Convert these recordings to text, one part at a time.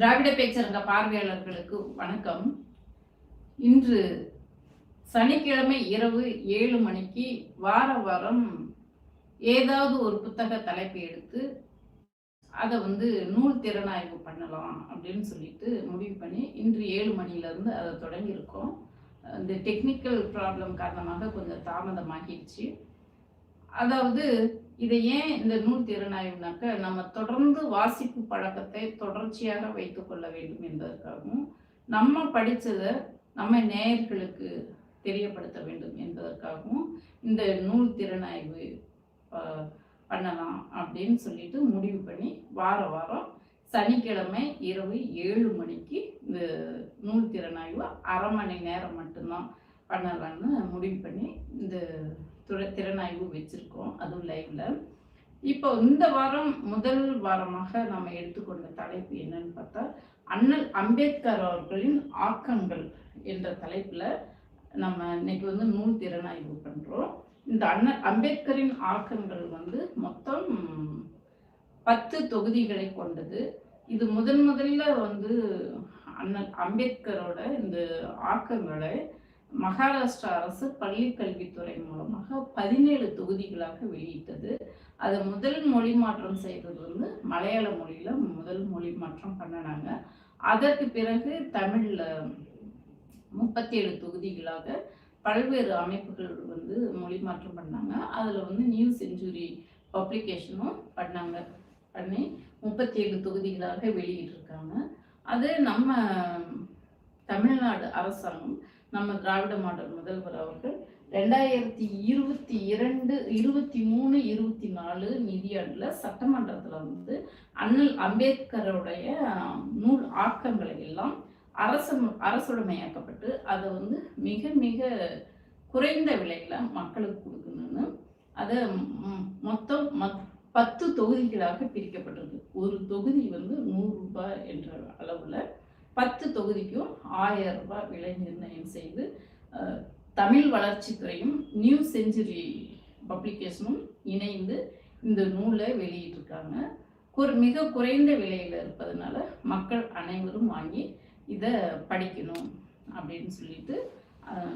திராவிட பேச்சரங்க பார்வையாளர்களுக்கு வணக்கம். இன்று சனிக்கிழமை இரவு ஏழு மணிக்கு வார வாரம் ஏதாவது ஒரு புத்தக தலைப்பை எடுத்து அதை வந்து நூல் திறனாய்வு பண்ணலாம் அப்படின்னு சொல்லிட்டு முடிவு பண்ணி இன்று ஏழு மணிலேருந்து அதை தொடங்கியிருக்கோம். இந்த டெக்னிக்கல் ப்ராப்ளம் காரணமாக கொஞ்சம் தாமதமாகிடுச்சு. அதாவது இதை ஏன் இந்த நூல் திறனாய்வுனாக்க நம்ம தொடர்ந்து வாசிப்பு பழக்கத்தை தொடர்ச்சியாக வைத்து கொள்ள வேண்டும் என்பதற்காகவும் நம்ம படித்ததை நம்ம நேயர்களுக்கு தெரியப்படுத்த வேண்டும் என்பதற்காகவும் இந்த நூல் திறனாய்வு பண்ணலாம் அப்படின்னு சொல்லிட்டு முடிவு பண்ணி வார வாரம் சனிக்கிழமை இரவு ஏழு மணிக்கு இந்த நூல் திறனாய்வு அரை மணி நேரம் மட்டும்தான் பண்ணலான்னு முடிவு பண்ணி இந்த திறனாய்வு வச்சுருக்கோம் அதுவும் லைவில் இப்போ இந்த வாரம் முதல் வாரமாக நம்ம எடுத்துக்கொண்ட தலைப்பு என்னன்னு பார்த்தா அண்ணல் அம்பேத்கர் அவர்களின் ஆக்கங்கள் என்ற தலைப்பில் நம்ம இன்னைக்கு வந்து நூல் திறனாய்வு பண்ணுறோம் இந்த அண்ணல் அம்பேத்கரின் ஆக்கங்கள் வந்து மொத்தம் பத்து தொகுதிகளை கொண்டது. இது முதன் முதல்ல வந்து அண்ணல் அம்பேத்கரோட இந்த ஆக்கங்களை மகாராஷ்டிரா அரசு பள்ளி கல்வித்துறை மூலமாக பதினேழு தொகுதிகளாக வெளியிட்டது. அதை முதல் மொழி மாற்றம் செய்தது வந்து மலையாள மொழியில முதல் மொழி மாற்றம் பண்ணினாங்க. அதற்கு பிறகு தமிழ்ல முப்பத்தி ஏழு தொகுதிகளாக பல்வேறு அமைப்புகள் வந்து மொழி மாற்றம் பண்ணாங்க. அதில் வந்து நியூ செஞ்சுரி பப்ளிகேஷனும் பண்ணாங்க பண்ணி முப்பத்தி ஏழு தொகுதிகளாக வெளியிட்டிருக்காங்க. அது நம்ம தமிழ்நாடு அரசாங்கம் நம்ம திராவிட மாடல் முதல்வர் அவர்கள் ரெண்டாயிரத்தி இருபத்தி இரண்டு இருபத்தி மூணு இருபத்தி நாலு நிதியாண்டில் சட்டமன்றத்தில் வந்து அண்ணல் அம்பேத்கருடைய நூல் ஆக்கங்களை எல்லாம் அரசு அரசுடைமையாக்கப்பட்டு அதை வந்து மிக மிக குறைந்த விலையில் மக்களுக்கு கொடுக்கணும்னு அதை மொத்தம் மத்- பத்து தொகுதிகளாக பிரிக்கப்பட்டிருக்கு. ஒரு தொகுதி வந்து நூறு ரூபாய் என்ற அளவில் பத்து தொகுதிக்கும் ஆயிரம் ரூபாய் விலை நிர்ணயம் செய்து தமிழ் வளர்ச்சித்துறையும் நியூ செஞ்சுரி பப்ளிகேஷனும் இணைந்து இந்த நூலை வெளியிட்டிருக்காங்க. ஒரு மிக குறைந்த விலையில் இருப்பதனால மக்கள் அனைவரும் வாங்கி இதை படிக்கணும் அப்படின்னு சொல்லிட்டு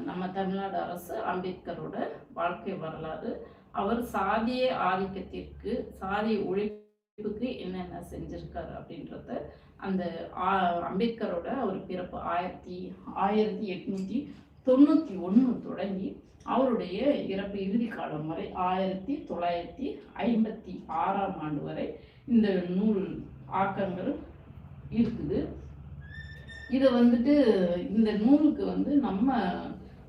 நம்ம தமிழ்நாடு அரசு அம்பேத்கரோட வாழ்க்கை வரலாறு அவர் சாதிய ஆதிக்கத்திற்கு சாதிய ஒழிப்புக்கு என்னென்ன செஞ்சிருக்காரு அப்படின்றத அந்த ஆ- அம்பேத்கரோட ஒரு பிறப்பு ஆயிரத்தி ஆயிரத்தி எட்நூத்தி தொண்ணூத்தி ஒன்று தொடங்கி அவருடைய இறப்பு இறுதி காலம் வரை ஆயிரத்தி தொள்ளாயிரத்தி ஐம்பத்தி ஆறாம் ஆண்டு வரை இந்த நூல் ஆக்கங்கள் இருக்குது. இதை வந்துட்டு இந்த நூலுக்கு வந்து நம்ம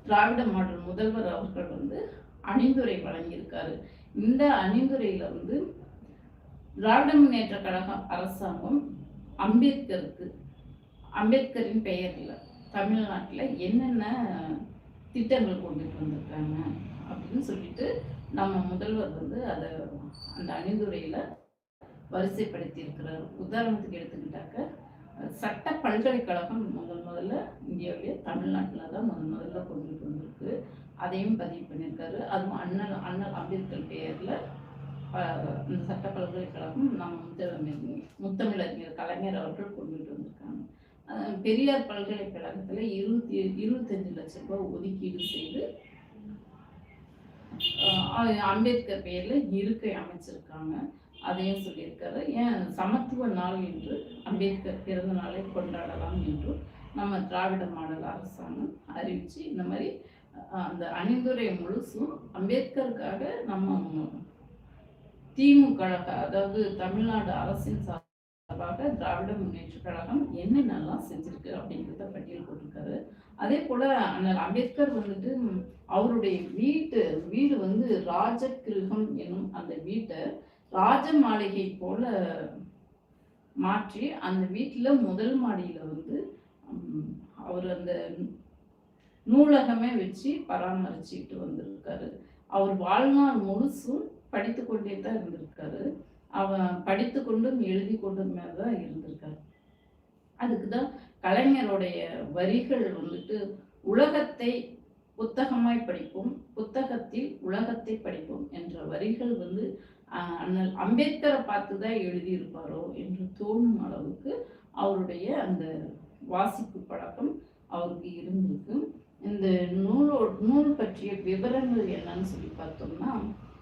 திராவிட மாடல் முதல்வர் அவர்கள் வந்து அணிந்துரை வழங்கியிருக்காரு. இந்த அணிந்துரையில வந்து திராவிட முன்னேற்ற கழக அரசாங்கம் அம்பேத்கருக்கு அம்பேத்கரின் பெயரில் தமிழ்நாட்டில் என்னென்ன திட்டங்கள் கொண்டுட்டு வந்திருக்காங்க அப்படின்னு சொல்லிட்டு நம்ம முதல்வர் வந்து அதை அந்த அணிந்துரையில் வரிசைப்படுத்தி இருக்கிறார் உதாரணத்துக்கு எடுத்துக்கிட்டாக்க சட்ட பல்கலைக்கழகம் முதல் முதல்ல இந்தியாவிலே தமிழ்நாட்டில் தான் முதல் முதல்ல கொண்டுட்டு வந்திருக்கு. அதையும் பதிவு பண்ணியிருக்காரு. அதுவும் அண்ணல் அண்ணல் அம்பேத்கர் பெயரில் இந்த சட்ட பல்கலைக்கழகம் நம்ம முத்தமிழ் முத்தமிழறிஞர் கலைஞர் அவர்கள் கொண்டுட்டு வந்திருக்காங்க. பெரியார் பல்கலைக்கழகத்தில் இருபத்தி இருபத்தஞ்சு லட்சம் ரூபாய் ஒதுக்கீடு செய்து அம்பேத்கர் பெயரில் இருக்கை அமைச்சிருக்காங்க. அதையும் சொல்லியிருக்காரு. ஏன் சமத்துவ நாள் என்று அம்பேத்கர் பிறந்த நாளை கொண்டாடலாம் என்று நம்ம திராவிட மாடல் அரசாங்கம் அறிவிச்சு இந்த மாதிரி அந்த அணிந்துரை முழுசும் அம்பேத்கருக்காக நம்ம திமுக அதாவது தமிழ்நாடு அரசின் சார்பாக திராவிட முன்னேற்ற கழகம் என்னென்னலாம் செஞ்சிருக்கு அப்படிங்கிறத பட்டியல் போட்டிருக்காரு. அதே போல அண்ணல் அம்பேத்கர் வந்துட்டு அவருடைய வீட்டு வீடு வந்து ராஜ கிருகம் என்னும் அந்த வீட்டை ராஜ மாளிகை போல மாற்றி அந்த வீட்டில் முதல் மாடியில் வந்து அவர் அந்த நூலகமே வச்சு பராமரிச்சுட்டு வந்திருக்காரு. அவர் வாழ்நாள் முழுசும் படித்து கொண்டே தான் இருந்திருக்காரு. அவன் படித்து கொண்டும் எழுதி கொண்டும் தான் இருந்திருக்காரு. அதுக்கு தான் கலைஞருடைய வரிகள் வந்துட்டு உலகத்தை புத்தகமாய் படிப்போம் புத்தகத்தில் உலகத்தை படிப்போம் என்ற வரிகள் வந்து அண்ணல் அம்பேத்கரை பார்த்து தான் எழுதியிருப்பாரோ என்று தோணும் அளவுக்கு அவருடைய அந்த வாசிப்பு பழக்கம் அவருக்கு இருந்திருக்கு. இந்த நூலோ நூல் பற்றிய விவரங்கள் என்னன்னு சொல்லி பார்த்தோம்னா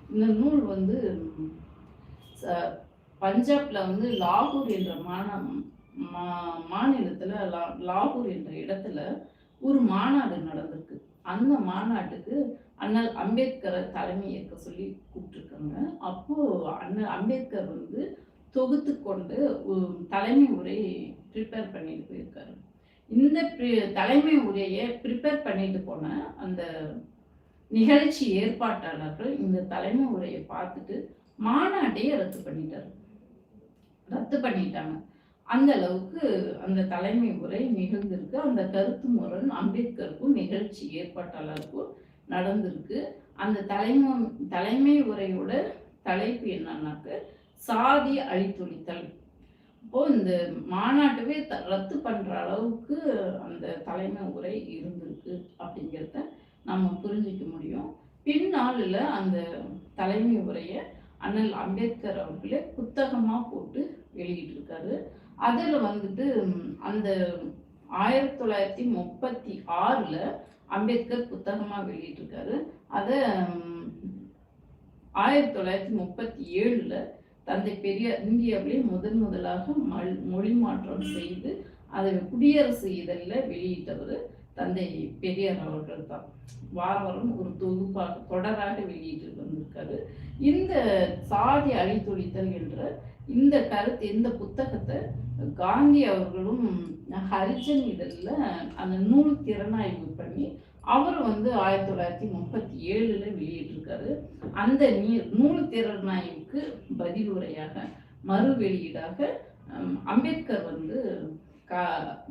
இந்த நூல் வந்து ச- பஞ்சாப்ல வந்து லாகூர் என்ற மாநம் மா மாநிலத்துல லா- லாகூர் என்ற இடத்துல ஒரு மாநாடு நடந்திருக்கு. அந்த மாநாட்டுக்கு அண்ணல் அம்பேத்கரை தலைமை ஏற்க சொல்லி கூப்பிட்டுருக்காங்க. அப்போ அண்ணல் அம்பேத்கர் வந்து தொகுத்து கொண்டு தலைமை உரை ப்ரிப்பேர் பண்ணிட்டு போயிருக்காரு. இந்த ப்ரி தலைமை உரையை ப்ரிப்பேர் பண்ணிட்டு போன அந்த நிகழ்ச்சி ஏற்பாட்டாளர்கள் இந்த தலைமை உரையை பார்த்துட்டு மாநாட்டையே ரத்து பண்ணிட்டாரு. ரத்து பண்ணிட்டாங்க. அந்த அளவுக்கு அந்த தலைமை உரை நிகழ்ந்திருக்கு. அந்த கருத்து முரண் அம்பேத்கருக்கும் நிகழ்ச்சி ஏற்பாட்டாளருக்கும் நடந்திருக்கு. அந்த தலைமை தலைமை உரையோட தலைப்பு என்னன்னாக்க சாதி அழித்தொழித்தல். அப்போ இந்த மாநாட்டவே த ரத்து பண்ற அளவுக்கு அந்த தலைமை உரை இருந்திருக்கு அப்படிங்கிறத நம்ம புரிஞ்சிக்க முடியும். பின்னாளில் அந்த தலைமை உரையை அண்ணல் அம்பேத்கர் அவர்களே புத்தகமாக போட்டு வெளியிட்டிருக்காரு. அதில் வந்துட்டு அந்த ஆயிரத்தி தொள்ளாயிரத்தி முப்பத்தி ஆறில் அம்பேத்கர் புத்தகமாக வெளியிட்டிருக்காரு. அதை ஆயிரத்தி தொள்ளாயிரத்தி முப்பத்தி ஏழில் தந்தை பெரியார் இந்தியாவிலே முதன் முதலாக மொழி மாற்றம் செய்து அதை குடியரசு இதழில் வெளியிட்டவர். தந்தை பெரியார் அவர்கள் தான். வாரம் ஒரு தொகுப்பாக தொடராக வெளியிட்டு வந்திருக்காரு. இந்த சாதி அழித்தொழித்தல் என்ற இந்த கருத்து இந்த புத்தகத்தை காந்தி அவர்களும் ஹரிஜன் இதழில் அந்த நூல் திறனாய்வு பண்ணி அவர் வந்து ஆயிரத்தி தொள்ளாயிரத்தி முப்பத்தி ஏழில் வெளியிட்டிருக்காரு. அந்த நீர் நூல் திறனாய்வுக்கு பதிலுரையாக மறு வெளியீடாக அம்பேத்கர் வந்து கா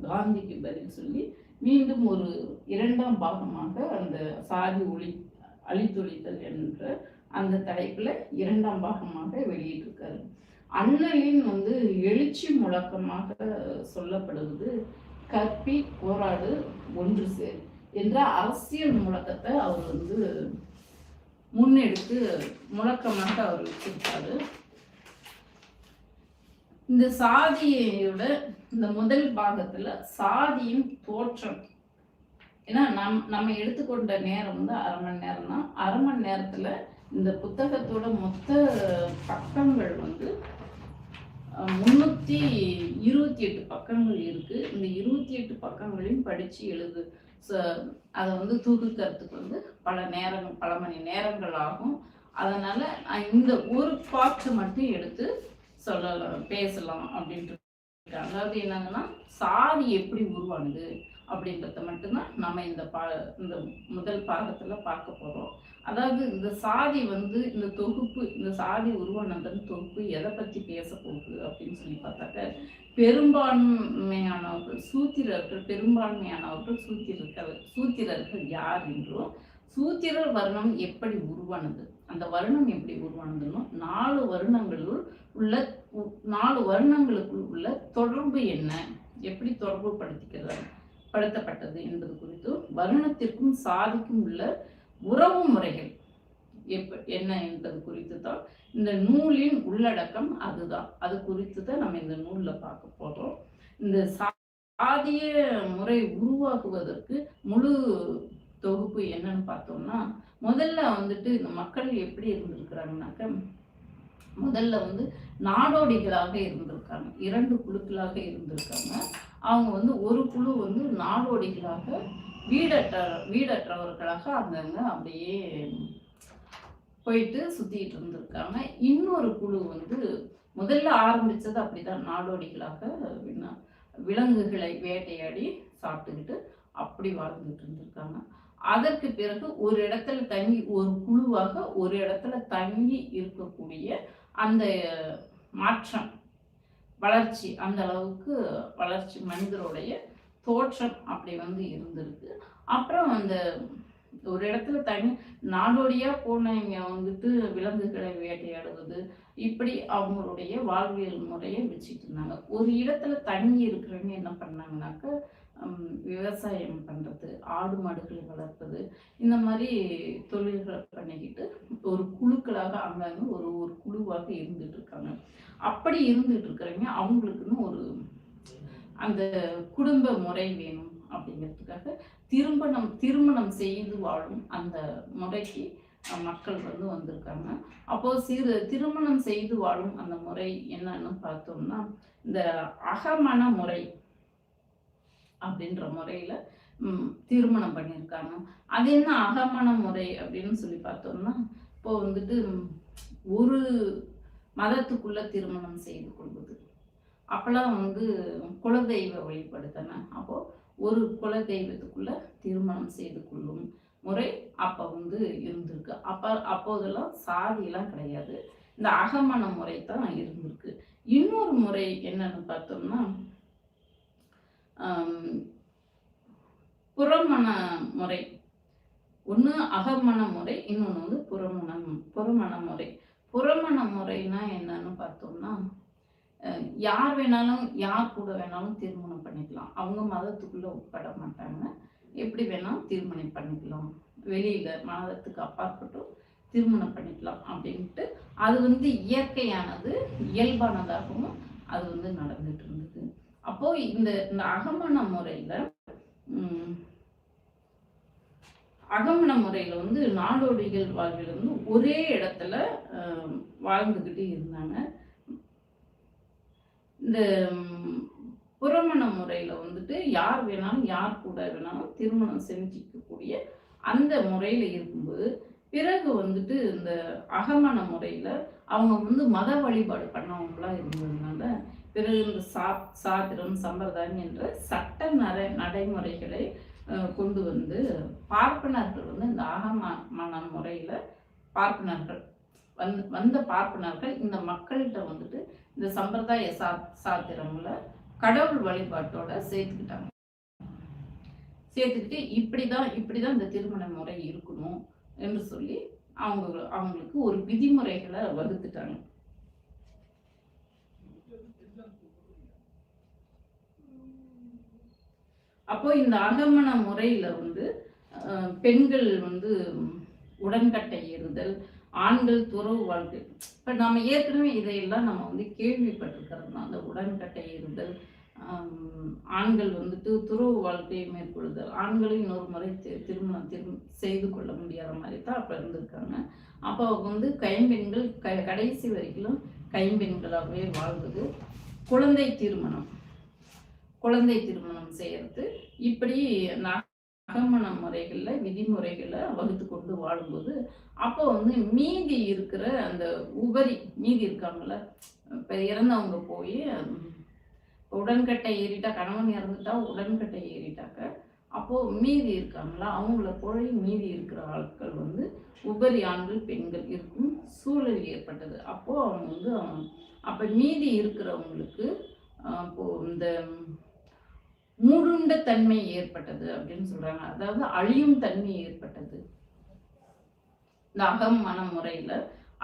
காந்திக்கு பதில் சொல்லி மீண்டும் ஒரு இரண்டாம் பாகமாக அந்த சாதி ஒளி அழித்தொழித்தல் என்ற அந்த தலைப்பில் இரண்டாம் பாகமாக வெளியிட்டிருக்காரு. அண்ணலின் வந்து எழுச்சி முழக்கமாக சொல்லப்படுவது கற்பி போராடு ஒன்று சேர் என்ற அரசியல் முழக்கத்தை அவர் வந்து முன்னெடுத்து முழக்கமாக அவர் வச்சிருக்காரு. இந்த சாதியோட இந்த முதல் பாகத்துல சாதியும் தோற்றம். ஏன்னா நம் நம்ம எடுத்துக்கொண்ட நேரம் வந்து அரை மணி நேரம் தான் அரை மணி நேரத்துல இந்த புத்தகத்தோட மொத்த பக்கங்கள் வந்து முன்னூத்தி இருபத்தி எட்டு பக்கங்கள் இருக்கு. இந்த இருபத்தி எட்டு பக்கங்களையும் படிச்சு எழுது. ச- அதை வந்து தூக்குக்கிறதுக்கு வந்து பல நேரங்கள் பல மணி நேரங்கள் ஆகும். அதனால இந்த ஒரு பாட்டு மட்டும் எடுத்து சொல்லலாம் பேசலாம் அப்படின்ட்டு அதாவது என்னங்கன்னா சாதி எப்படி உருவானது அப்படின்றத மட்டும்தான் நம்ம இந்த பா இந்த முதல் பாகத்துல பார்க்க போறோம். அதாவது இந்த சாதி வந்து இந்த தொகுப்பு இந்த சாதி உருவானதன் தொகுப்பு எதை பத்தி பேச போகுது அப்படின்னு சொல்லி பார்த்தாக்க பெரும்பான்மையானவர்கள் சூத்திரர்கள் பெரும்பான்மையானவர்கள் சூத்திரர்கள் சூத்திரர்கள் யார் என்றும் சூத்திரர் வர்ணம் எப்படி உருவானது அந்த வருணம் எப்படி உருவானதுன்னு நாலு வருணங்களுள் உள்ள நாலு வருணங்களுக்குள் உள்ள தொடர்பு என்ன? எப்படி தொடர்பு படுத்திக்கிறது? படுத்தப்பட்டது என்பது குறித்து வருணத்திற்கும் சாதிக்கும் உள்ள உறவு முறைகள் எப்ப என்ன என்பது குறித்து தான் இந்த நூலின் உள்ளடக்கம் அதுதான். அது குறித்து தான் நம்ம இந்த நூலில் பார்க்க போகிறோம் இந்த சா- சாதிய முறை உருவாகுவதற்கு முழு தொகுப்பு என்னன்னு பார்த்தோம்னா முதல்ல வந்துட்டு இந்த மக்கள் எப்படி இருந்திருக்கிறாங்கனாக்க முதல்ல வந்து நாடோடிகளாக இருந்திருக்காங்க. இரண்டு குழுக்களாக இருந்திருக்காங்க. அவங்க வந்து ஒரு குழு வந்து நாடோடிகளாக வீடற்ற வீடற்றவர்களாக அங்கங்க அப்படியே போயிட்டு சுத்திட்டு இருந்திருக்காங்க. இன்னொரு குழு வந்து முதல்ல ஆரம்பிச்சது அப்படிதான். நாடோடிகளாக விலங்குகளை வேட்டையாடி சாப்பிட்டுக்கிட்டு அப்படி வாழ்ந்துட்டு இருந்திருக்காங்க. அதற்கு பிறகு ஒரு இடத்துல தங்கி ஒரு குழுவாக ஒரு இடத்துல தங்கி இருக்கக்கூடிய அந்த மாற்றம் வளர்ச்சி அந்த அளவுக்கு வளர்ச்சி மனிதருடைய தோற்றம் அப்படி வந்து இருந்திருக்கு. அப்புறம் அந்த ஒரு இடத்துல தனி நாடோடியாக போனவங்க வந்துட்டு விலங்குகளை வேட்டையாடுவது இப்படி அவங்களுடைய வாழ்வியல் முறையை வச்சுட்டு இருந்தாங்க. ஒரு இடத்துல தங்கி இருக்கிறவங்க என்ன பண்ணாங்கனாக்க விவசாயம் பண்ணுறது ஆடு மாடுகளை வளர்ப்பது இந்த மாதிரி தொழில்களை பண்ணிக்கிட்டு ஒரு குழுக்களாக அங்கங்கே ஒரு ஒரு குழுவாக இருந்துட்டு இருக்காங்க. அப்படி இருந்துட்டு இருக்கிறவங்க அவங்களுக்குன்னு ஒரு அந்த குடும்ப முறை வேணும் அப்படிங்கிறதுக்காக திருமணம் திருமணம் செய்து வாழும் அந்த முறைக்கு மக்கள் வந்து வந்திருக்காங்க. அப்போ சிறு திருமணம் செய்து வாழும் அந்த முறை என்னன்னு பார்த்தோம்னா இந்த அகமண முறை அப்படின்ற முறையில் திருமணம் பண்ணியிருக்காங்க. அது என்ன அகமண முறை அப்படின்னு சொல்லி பார்த்தோம்னா இப்போ வந்துட்டு ஒரு மதத்துக்குள்ள திருமணம் செய்து கொள்வது. அப்பெல்லாம் வந்து குலதெய்வ வழிபடுத்தன. அப்போ ஒரு குலதெய்வத்துக்குள்ள திருமணம் செய்து கொள்ளும் முறை அப்போ வந்து இருந்திருக்கு. அப்போ அப்போதெல்லாம் சாதியெல்லாம் கிடையாது. இந்த அகமண முறை தான் இருந்திருக்கு. இன்னொரு முறை என்னன்னு பார்த்தோம்னா புறமண முறை. ஒன்று அகமண முறை இன்னொன்று வந்து புறமணம் புறமண முறை. புறமண முறைனா என்னன்னு பார்த்தோம்னா யார் வேணாலும் யார் கூட வேணாலும் திருமணம் பண்ணிக்கலாம். அவங்க மதத்துக்குள்ளே உட்பட மாட்டாங்க. எப்படி வேணாலும் திருமணம் பண்ணிக்கலாம். வெளியில் மதத்துக்கு அப்பாற்பட்டும் திருமணம் பண்ணிக்கலாம் அப்படின்ட்டு அது வந்து இயற்கையானது இயல்பானதாகவும் அது வந்து நடந்துட்டு இருந்தது. அப்போ இந்த இந்த அகமண முறையில அகமண முறையில வந்து நாடோடிகள் வாழ்வில் வந்து ஒரே இடத்துல வாழ்ந்துக்கிட்டு இருந்தாங்க. இந்த புறமண முறையில வந்துட்டு யார் வேணாலும் யார் கூட வேணாலும் திருமணம் செஞ்சிக்கக்கூடிய அந்த முறையில இருக்கும்போது பிறகு வந்துட்டு இந்த அகமண முறையில அவங்க வந்து மத வழிபாடு பண்ணவங்களா இருந்ததுனால பிறகு இந்த சா சாத்திரம் சம்பிரதாயம் என்ற சட்ட நடை நடைமுறைகளை கொண்டு வந்து பார்ப்பனர்கள் வந்து இந்த ஆகமான முறையில் பார்ப்பனர்கள். வந் வந்த பார்ப்பனர்கள் இந்த மக்கள்கிட்ட வந்துட்டு இந்த சம்பிரதாய சா சாத்திரங்களை கடவுள் வழிபாட்டோட சேர்த்துக்கிட்டாங்க. சேர்த்துக்கிட்டு இப்படி தான் இப்படி தான் இந்த திருமண முறை இருக்கணும் என்று சொல்லி அவங்க அவங்களுக்கு ஒரு விதிமுறைகளை வகுத்துட்டாங்க. அப்போ இந்த அகமண முறையில் வந்து பெண்கள் வந்து உடன்கட்டை ஏறுதல் ஆண்கள் துறவு வாழ்க்கை. இப்போ நம்ம ஏற்கனவே இதையெல்லாம் நம்ம வந்து கேள்விப்பட்டிருக்கிறதுனால அந்த உடன்கட்டை ஏறுதல் ஆண்கள் வந்துட்டு துறவு வாழ்க்கையை மேற்கொள்ளுதல் ஆண்களும் இன்னொரு முறை திருமணம் திரு செய்து கொள்ள முடியாத மாதிரி தான் அப்போ இருந்திருக்காங்க. அப்போ அவங்க வந்து கைம்பெண்கள் க கடைசி வரைக்கும் கைம்பெண்களாகவே வாழ்வது குழந்தை திருமணம். குழந்தை திருமணம் செய்யறது. இப்படி அகமண முறைகளில் விதிமுறைகளை வகுத்து கொண்டு வாழும்போது அப்போ வந்து மீதி இருக்கிற அந்த உபரி மீதி இருக்காங்கல்ல இப்போ இறந்தவங்க போய் உடன்கட்டை ஏறிட்டா கணவன் இறந்துட்டா உடன்கட்டை ஏறிட்டாக்க அப்போ மீதி இருக்காங்களா அவங்கள போய் மீதி இருக்கிற ஆட்கள் வந்து உபரி ஆண்கள் பெண்கள் இருக்கும் சூழல் ஏற்பட்டது. அப்போ அவங்க வந்து அப்போ மீதி இருக்கிறவங்களுக்கு இப்போ இந்த மூடுண்ட தன்மை ஏற்பட்டது அப்படின்னு சொல்றாங்க. அதாவது அழியும் தன்மை ஏற்பட்டது. இந்த அகம் மன முறையில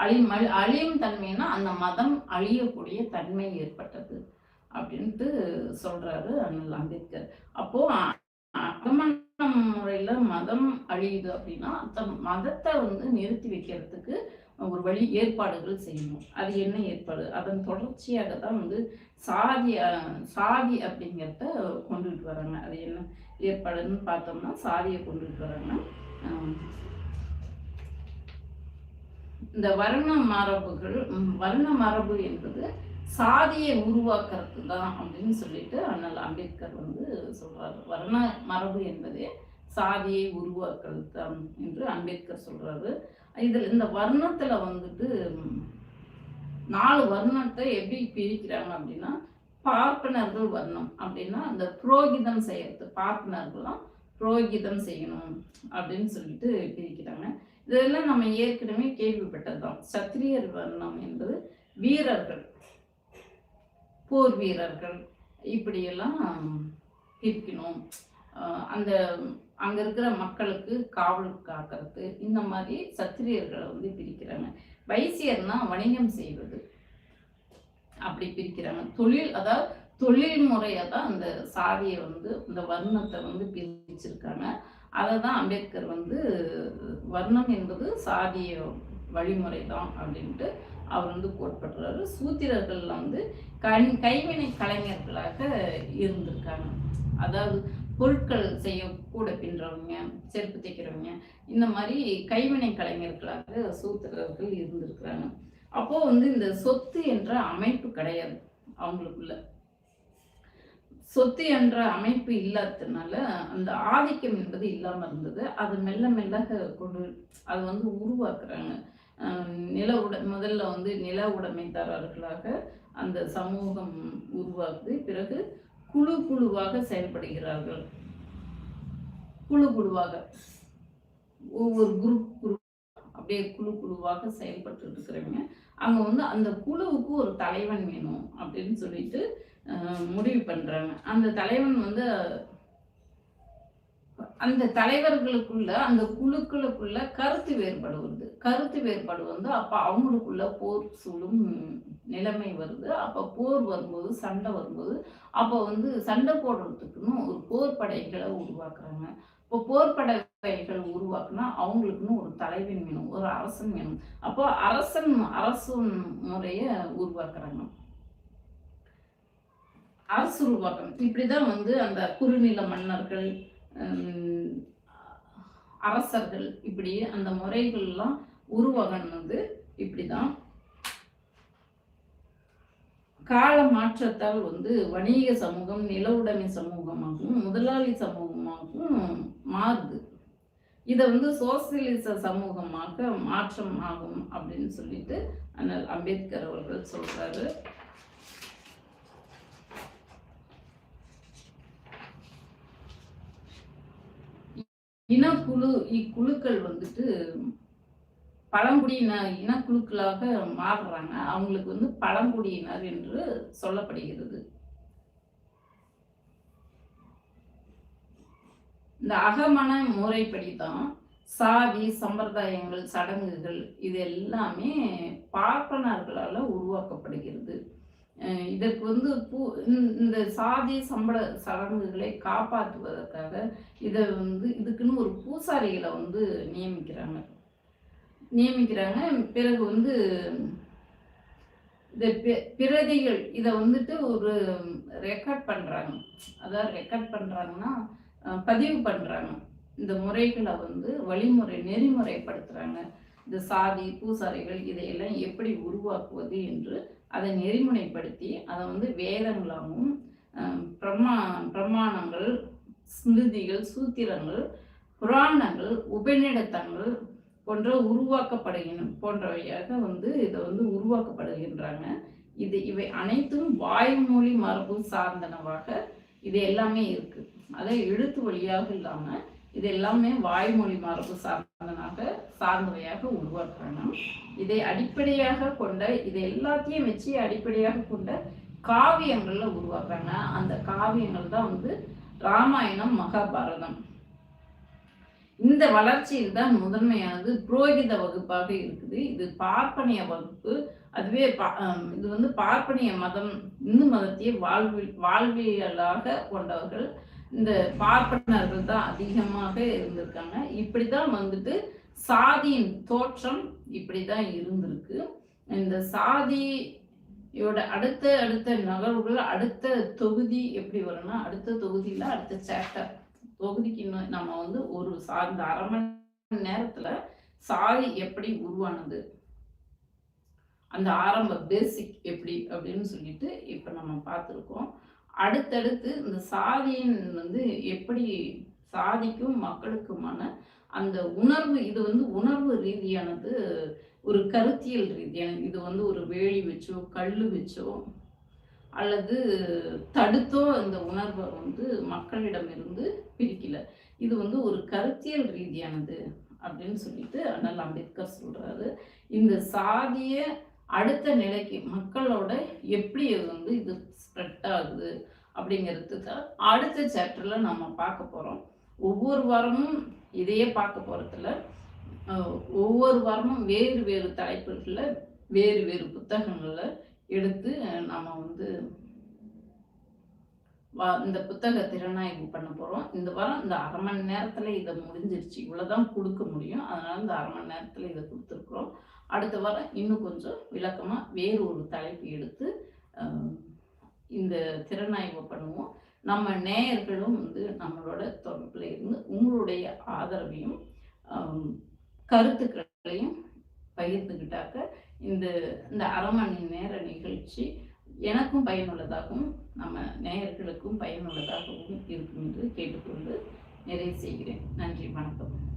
அழியும் அழியும் தன்மைனா அந்த மதம் அழியக்கூடிய தன்மை ஏற்பட்டது அப்படின்ட்டு சொல்றாரு அண்ணல் அம்பேத்கர். அப்போ அகமன முறையில மதம் அழியுது அப்படின்னா அந்த மதத்தை வந்து நிறுத்தி வைக்கிறதுக்கு ஒரு வழி ஏற்பாடுகள் செய்யணும். அது என்ன ஏற்பாடு? அதன் தொடர்ச்சியாக தான் வந்து சாதி சாதி அப்படிங்கிறத கொண்டுட்டு வராங்க. அது என்ன ஏற்பாடுன்னு பார்த்தோம்னா சாதியை கொண்டுட்டு வராங்க. இந்த வர்ண மரபுகள் வர்ண மரபு என்பது சாதியை உருவாக்குறது தான் அப்படின்னு சொல்லிட்டு அண்ணல் அம்பேத்கர் வந்து சொல்றாரு. வர்ண மரபு என்பதே சாதியை உருவாக்குறது தான் என்று அம்பேத்கர் சொல்றாரு. இதில் இந்த வர்ணத்துல வந்துட்டு நாலு வர்ணத்தை எப்படி பிரிக்கிறாங்க அப்படின்னா பார்ப்பனர்கள் வர்ணம் அப்படின்னா அந்த புரோகிதம் செய்யறது பார்ப்பனர்கள்லாம் புரோகிதம் செய்யணும் அப்படின்னு சொல்லிட்டு பிரிக்கிறாங்க. இதெல்லாம் நம்ம ஏற்கனவே கேள்விப்பட்டதுதான். சத்திரியர் வர்ணம் என்பது வீரர்கள் போர் வீரர்கள் இப்படியெல்லாம் பிரிக்கணும். அந்த அங்க இருக்கிற மக்களுக்கு காவல் காக்கிறது இந்த மாதிரி சத்திரியர்களை வந்து பிரிக்கிறாங்க. வைசியர்னா வணிகம் செய்வது. அப்படி பிரிக்கிறாங்க. தொழில் அதாவது தொழில் முறையை தான் அந்த சாதியை வந்து இந்த வர்ணத்தை வந்து பிரிச்சிருக்காங்க. அதை தான் அம்பேத்கர் வந்து வர்ணம் என்பது சாதிய வழிமுறை தான் அப்படின்ட்டு அவர் வந்து கோட்படுறாரு. சூத்திரர்களில் வந்து கண் கைவினை கலைஞர்களாக இருந்திருக்காங்க. அதாவது பொருட்கள் செய்ய கூட பின்றவங்க செருப்பு தைக்கிறவங்க இந்த மாதிரி கைவினை கலைஞர்களாக சூத்திரர்கள் இருந்திருக்கிறாங்க. அப்போ வந்து இந்த சொத்து என்ற அமைப்பு கிடையாது அவங்களுக்குள்ள. சொத்து என்ற அமைப்பு இல்லாததுனால அந்த ஆதிக்கம் என்பது இல்லாமல் இருந்தது. அது மெல்ல மெல்ல கொண்டு அது வந்து உருவாக்குறாங்க. நில உட முதல்ல வந்து நில உடைமைதாரர்களாக அந்த சமூகம் உருவாக்குது பிறகு குழு குழுவாக செயல்படுகிறார்கள். குழு குழுவாக. ஒவ்வொரு குரூப் குரூப் அப்படியே குழு குழுவாக செயல்பட்டு இருக்கிறவங்க அவங்க வந்து அந்த குழுவுக்கு ஒரு தலைவன் வேணும் அப்படின்னு சொல்லிட்டு முடிவு பண்றாங்க. அந்த தலைவன் வந்து அந்த தலைவர்களுக்குள்ள அந்த குழுக்களுக்குள்ள கருத்து வேறுபாடு வருது. கருத்து வேறுபாடு வந்து அப்ப அவங்களுக்குள்ள போர் சூழும் நிலைமை வருது. அப்போ போர் வரும்போது சண்டை வரும்போது அப்போ வந்து சண்டை போடுறதுக்குன்னு ஒரு போர் படைகளை உருவாக்குறாங்க. இப்போ போர்படைகள் உருவாக்குனா அவங்களுக்குன்னு ஒரு தலைவன் வேணும் ஒரு அரசன் வேணும். அப்போ அரசன் அரசு முறைய உருவாக்குறாங்க. அரசு உருவாக்கம் இப்படிதான் வந்து அந்த குறுநில மன்னர்கள் அரசர்கள் இப்படி அந்த முறைகள்லாம் உருவாகினது இப்படிதான். கால மாற்றத்தால் வந்து வணிக சமூகம் நிலவுடைமை சமூகமாகவும் முதலாளி சமூகமாகவும் மாறுது. இதை வந்து சோசியலிச சமூகமாக மாற்றம் ஆகும் அப்படின்னு சொல்லிட்டு அண்ணல் அம்பேத்கர் அவர்கள் சொல்றாரு. இனக்குழு இக்குழுக்கள் வந்துட்டு பழங்குடியின இனக்குழுக்களாக மாறுறாங்க. அவங்களுக்கு வந்து பழங்குடியினர் என்று சொல்லப்படுகிறது. இந்த அகமன முறைப்படி தான் சாதி சம்பிரதாயங்கள் சடங்குகள் இது எல்லாமே பார்ப்பனர்களால் உருவாக்கப்படுகிறது. இதற்கு வந்து பூ இந்த சாதி சம்பள சடங்குகளை காப்பாற்றுவதற்காக இதை வந்து இதுக்குன்னு ஒரு பூசாரிகளை வந்து நியமிக்கிறாங்க. நியமிக்கிறாங்க. பிறகு வந்து இந்த பிரதிகள் இதை வந்துட்டு ஒரு ரெக்கார்ட் பண்ணுறாங்க அதாவது ரெக்கார்ட் பண்ணுறாங்கன்னா பதிவு பண்ணுறாங்க இந்த முறைகளை வந்து வழிமுறை நெறிமுறைப்படுத்துகிறாங்க இந்த சாதி பூசாரிகள் இதையெல்லாம் எப்படி உருவாக்குவது என்று அதை நெறிமுறைப்படுத்தி அதை வந்து வேதங்களாகவும் பிரமா பிரமாணங்கள் ஸ்மிருதிகள் சூத்திரங்கள் புராணங்கள் உபநிடத்தங்கள் போன்ற உருவாக்கப்படுகின்ற போன்றவையாக வந்து இதை வந்து உருவாக்கப்படுகின்றாங்க. இது இவை அனைத்தும் வாய்மொழி மரபு சார்ந்தனவாக இது எல்லாமே இருக்கு. அதை எழுத்து வழியாக இல்லாமல் இது எல்லாமே வாய்மொழி மரபு சார்ந்தனாக சார்ந்தவையாக உருவாக்குறாங்க. இதை அடிப்படையாக கொண்ட இதை எல்லாத்தையும் வச்சு அடிப்படையாக கொண்ட காவியங்கள்ல உருவாக்குறாங்க. அந்த காவியங்கள் தான் வந்து ராமாயணம் மகாபாரதம். இந்த வளர்ச்சியில் தான் முதன்மையானது புரோகித வகுப்பாக இருக்குது. இது பார்ப்பனிய வகுப்பு. அதுவே இது வந்து பார்ப்பனிய மதம் இந்து மதத்தையே வாழ்வில் வாழ்வியலாக கொண்டவர்கள். இந்த பார்ப்பனர்கள் தான் அதிகமாக இருந்திருக்காங்க. இப்படிதான் வந்துட்டு சாதியின் தோற்றம் இப்படிதான் இருந்திருக்கு. இந்த சாதியோட அடுத்த அடுத்த நகர்வுகள் அடுத்த தொகுதி எப்படி வரும்னா அடுத்த தொகுதியில் அடுத்த சேப்டர் தொகுதிக்கு நம்ம வந்து ஒரு சார்ந்த அரை மணி நேரத்துல சாதி எப்படி உருவானது? அந்த ஆரம்ப பேசிக் எப்படி அப்படின்னு சொல்லிட்டு இப்ப நம்ம பார்த்துருக்கோம். அடுத்தடுத்து இந்த சாதியின் வந்து எப்படி சாதிக்கும் மக்களுக்குமான அந்த உணர்வு இது வந்து உணர்வு ரீதியானது ஒரு கருத்தியல் ரீதியான இது வந்து ஒரு வேலி வச்சோ கல் வச்சோ அல்லது தடுத்தோ இந்த உணர்வை வந்து மக்களிடமிருந்து பிரிக்கல. இது வந்து ஒரு கருத்தியல் ரீதியானது அப்படின்னு சொல்லிட்டு அண்ணல் அம்பேத்கர் சொல்றாரு. இந்த சாதிய அடுத்த நிலைக்கு மக்களோட எப்படி அது வந்து இது ஸ்ப்ரெட் ஆகுது அப்படிங்கிறது தான் அடுத்த சாப்டர்ல நம்ம பார்க்க போறோம். ஒவ்வொரு வாரமும் இதையே பார்க்க போறதுல ஒவ்வொரு வாரமும் வேறு வேறு தலைப்புகளில் வேறு வேறு புத்தகங்களில் எடுத்து நம்ம வந்து இந்த புத்தக திறனாய்வு பண்ண போகிறோம் இந்த வாரம் இந்த அரை மணி நேரத்தில் இதை முடிஞ்சிருச்சு. இவ்வளோதான் கொடுக்க முடியும். அதனால் இந்த அரை மணி நேரத்தில் இதை கொடுத்துருக்குறோம். அடுத்த வாரம் இன்னும் கொஞ்சம் விளக்கமாக வேறு ஒரு தலைப்பு எடுத்து இந்த திறனாய்வு பண்ணுவோம். நம்ம நேயர்களும் வந்து நம்மளோட தொடர்பில் இருந்து உங்களுடைய ஆதரவையும் கருத்துக்களையும் பகிர்ந்துக்கிட்டாக்க இந்த இந்த அரை மணி நேர நிகழ்ச்சி எனக்கும் பயனுள்ளதாகவும் நம்ம நேயர்களுக்கும் பயனுள்ளதாகவும் இருக்கும் என்று கேட்டுக்கொண்டு நிறைவு செய்கிறேன். நன்றி வணக்கம்.